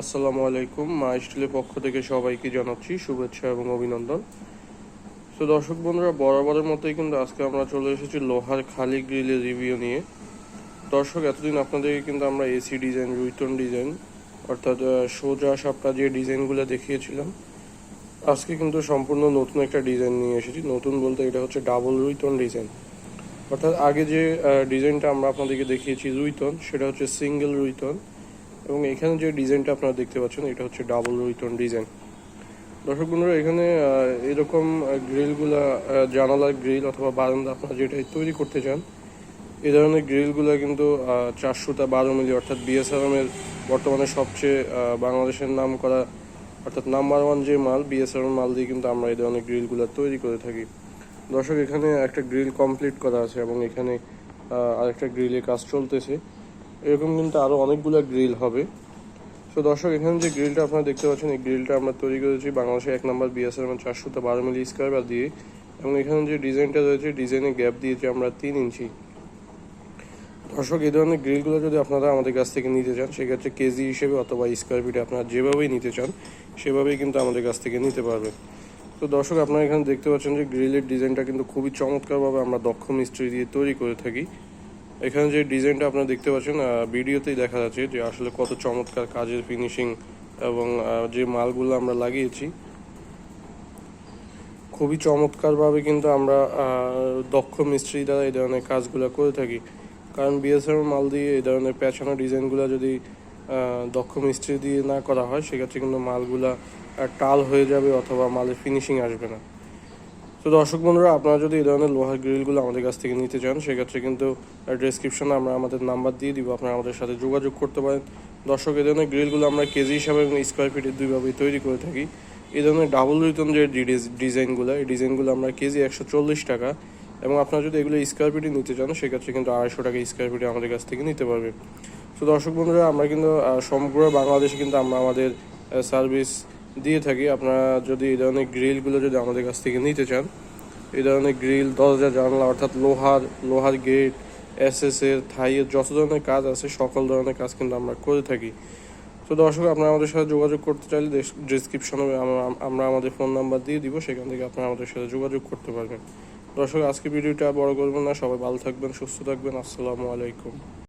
আসসালামু আলাইকুম। মা স্টিলের পক্ষ থেকে সবাইকে জানাচ্ছি শুভেচ্ছা এবং অভিনন্দন। তো দর্শক বন্ধুরা, বরাবরের মতোই কিন্তু আজকে আমরা চলে এসেছি লোহার খালি গ্রিলের রিভিউ নিয়ে। দর্শক, এতদিন আপনাদেরকে কিন্তু আমরা এসি ডিজাইন, রুইটন ডিজাইন, অর্থাৎ সোজা সাপটা যে ডিজাইনগুলো দেখিয়েছিলাম, আজকে কিন্তু সম্পূর্ণ নতুন একটা ডিজাইন নিয়ে এসেছি। নতুন বলতে এটা হচ্ছে ডাবল রুইটন ডিজাইন। অর্থাৎ আগে যে ডিজাইনটা আমরা আপনাদেরকে দেখিয়েছি রুইটন, সেটা হচ্ছে সিঙ্গেল রুইটন। এবং এখানে যে ডিজাইনটা আপনারা দেখতে পাচ্ছেন, এটা হচ্ছে ডাবল রিটন ডিজাইন। দর্শক বন্ধুরা, এখানে এরকম গ্রিলগুলা জানালার গ্রিল অথবা বারান্দা আপনারা যেটাই তৈরি করতে চান এই ধরনের গ্রিলগুলো কিন্তু চারশোটা বারো মিলি, অর্থাৎ বিএসআরএম এর বর্তমানে সবচেয়ে বাংলাদেশের নাম করা অর্থাৎ নাম্বার ওয়ান যে মাল বিএসআরএম মাল দিয়ে কিন্তু আমরা এই ধরনের গ্রিলগুলো তৈরি করে থাকি। দর্শক, এখানে একটা গ্রিল কমপ্লিট করা আছে এবং এখানে আরেকটা গ্রিলের কাজ চলতেছে। এরকম কিন্তু আরও অনেকগুলো গ্রিল হবে। তো দর্শক, এখানে যে গ্রিলটা আপনারা দেখতে পাচ্ছেন, এই গ্রিলটা আমরা তৈরি করেছি বাংলাদেশের এক নম্বর বিএসএর মানে চারশোতে বারো মিলি স্কোয়ার দিয়ে এবং এখানে যে ডিজাইনটা রয়েছে ডিজাইনে গ্যাপ দিয়েছি আমরা তিন ইঞ্চি। দর্শক, এই ধরনের গ্রিলগুলো যদি আপনারা আমাদের কাছ থেকে নিতে চান, সেক্ষেত্রে কেজি হিসেবে অথবা স্কোয়ার ফিটে আপনারা যেভাবেই নিতে চান, সেভাবেই কিন্তু আমাদের কাছ থেকে নিতে পারবেন। তো দর্শক, আপনারা এখানে দেখতে পাচ্ছেন যে গ্রিলের ডিজাইনটা কিন্তু খুবই চমৎকারভাবে আমরা দক্ষ মিস্ত্রি দিয়ে তৈরি করে থাকি। এখানে যে ডিজাইনটা আপনারা দেখতে পাচ্ছেন ভিডিওতেই দেখা যাচ্ছে যে আসলে কত চমৎকার কাজের ফিনিশিং এবং যে মালগুলো আমরা লাগিয়েছি। খুবই চমৎকারভাবে কিন্তু আমরা দক্ষ মিস্ত্রি দ্বারা এই ধরনের কাজগুলো করে থাকি। কারণ বিএসএম মাল দিয়ে এই ধরনের পেঁচানো ডিজাইনগুলো যদি দক্ষ মিস্ত্রি দিয়ে না করা হয়, সেক্ষেত্রে কিন্তু মালগুলা টাল হয়ে যাবে অথবা মালের ফিনিশিং আসবে না। তো দর্শক বন্ধুরা, আপনারা যদি এই ধরনের লোহার গ্রিলগুলো আমাদের কাছ থেকে নিতে চান, সেক্ষেত্রে কিন্তু ডেসক্রিপশনে আমরা আমাদের নাম্বার দিয়ে দিব, আপনারা আমাদের সাথে যোগাযোগ করতে পারেন। দর্শক, এই ধরনের গ্রিলগুলো আমরা কেজি হিসাবে এবং স্কোয়ার ফিটের দুইভাবেই তৈরি করে থাকি। এই ধরনের ডাবল রিটন যে ডিজ- ডিজাইনগুলো এই ডিজাইনগুলো আমরা কেজি একশো চল্লিশ টাকা এবং আপনারা যদি এগুলো স্কোয়ার ফিটে নিতে চান, সেক্ষেত্রে কিন্তু আড়াইশো টাকা স্কোয়ার ফিটে আমাদের কাছ থেকে নিতে পারবে। তো দর্শক বন্ধুরা, আমরা কিন্তু সমগ্র বাংলাদেশে কিন্তু আমরা আমাদের সার্ভিস দিয়ে থাকি। আপনারা যদি এই ধরনের গ্রিলগুলো যদি আমাদের কাছ থেকে নিতে চান এই ধরনের গ্রিল, দরজা, জানলা, অর্থাৎ লোহার লোহার গেট এস এস এর থাইয়ের যত ধরনের কাজ আছে, সকল ধরনের কাজ কিন্তু আমরা করে থাকি। তো দর্শক, আপনারা আমাদের সাথে যোগাযোগ করতে চাইলে ডিসক্রিপশনে আমরা আমাদের ফোন নাম্বার দিয়ে দিব, সেখান থেকে আপনারা আমাদের সাথে যোগাযোগ করতে পারবেন। দর্শক, আজকে ভিডিওটা বড় করবেন না, সবাই ভালো থাকবেন, সুস্থ থাকবেন, আসসালামু আলাইকুম।